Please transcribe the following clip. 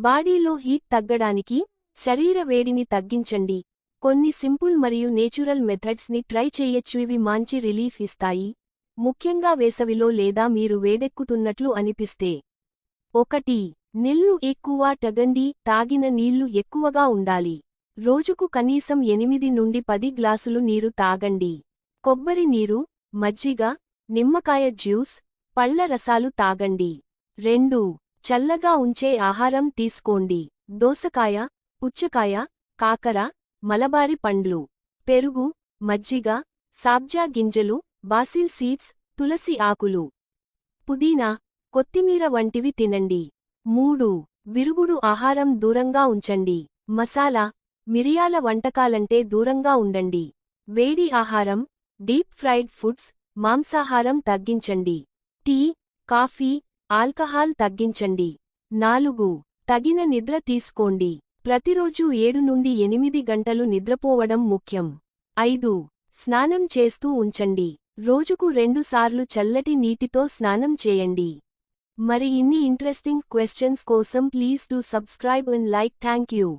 బాడీలో హీట్ తగ్గడానికి శరీర వేడిని తగ్గించండి. కొన్ని సింపుల్ మరియు నేచురల్ మెథడ్స్ని ట్రై చేయొచ్చు. ఇవి మంచి రిలీఫ్ ఇస్తాయి. ముఖ్యంగా వేసవిలో లేదా మీరు వేడెక్కుతున్నట్లు అనిపిస్తే. ఒకటి నీళ్ళు ఎక్కువ టగండి తాగిన నీళ్ళు ఎక్కువగా ఉండాలి. రోజుకు కనీసం ఎనిమిది నుండి పది గ్లాసులు నీరు తాగండి. కొబ్బరి నీరు మజ్జిగ నిమ్మకాయ జ్యూస్ పళ్ళ రసాలు తాగండి. రెండు చల్లగా ఉంచే ఆహారం తీసుకోండి. దోసకాయ పుచ్చకాయ కాకర మలబారి పండ్లు పెరుగు మజ్జిగ సాబ్జా గింజలు బాసిల్ సీడ్స్ తులసి ఆకులు. పుదీనా కొత్తిమీర వంటివి తినండి. మూడు విరుగుడు ఆహారం దూరంగా ఉంచండి. మసాలా మిరియాల వంటకాలంటే దూరంగా ఉండండి. వేడి ఆహారం డీప్ ఫ్రైడ్ ఫుడ్స్ మాంసాహారం తగ్గించండి. టీ కాఫీ ఆల్కహాల్ తగ్గించండి. నాలుగు తగిన నిద్ర తీసుకోండి. ప్రతిరోజు ఏడు నుండి ఎనిమిది గంటలు నిద్రపోవడం ముఖ్యం. ఐదు స్నానం చేస్తూ ఉంచండి. రోజుకు రెండుసార్లు చల్లటి నీటితో స్నానం చేయండి. మరి ఇన్ని ఇంట్రెస్టింగ్ క్వశ్చన్స్ కోసం please to subscribe and like. Thank you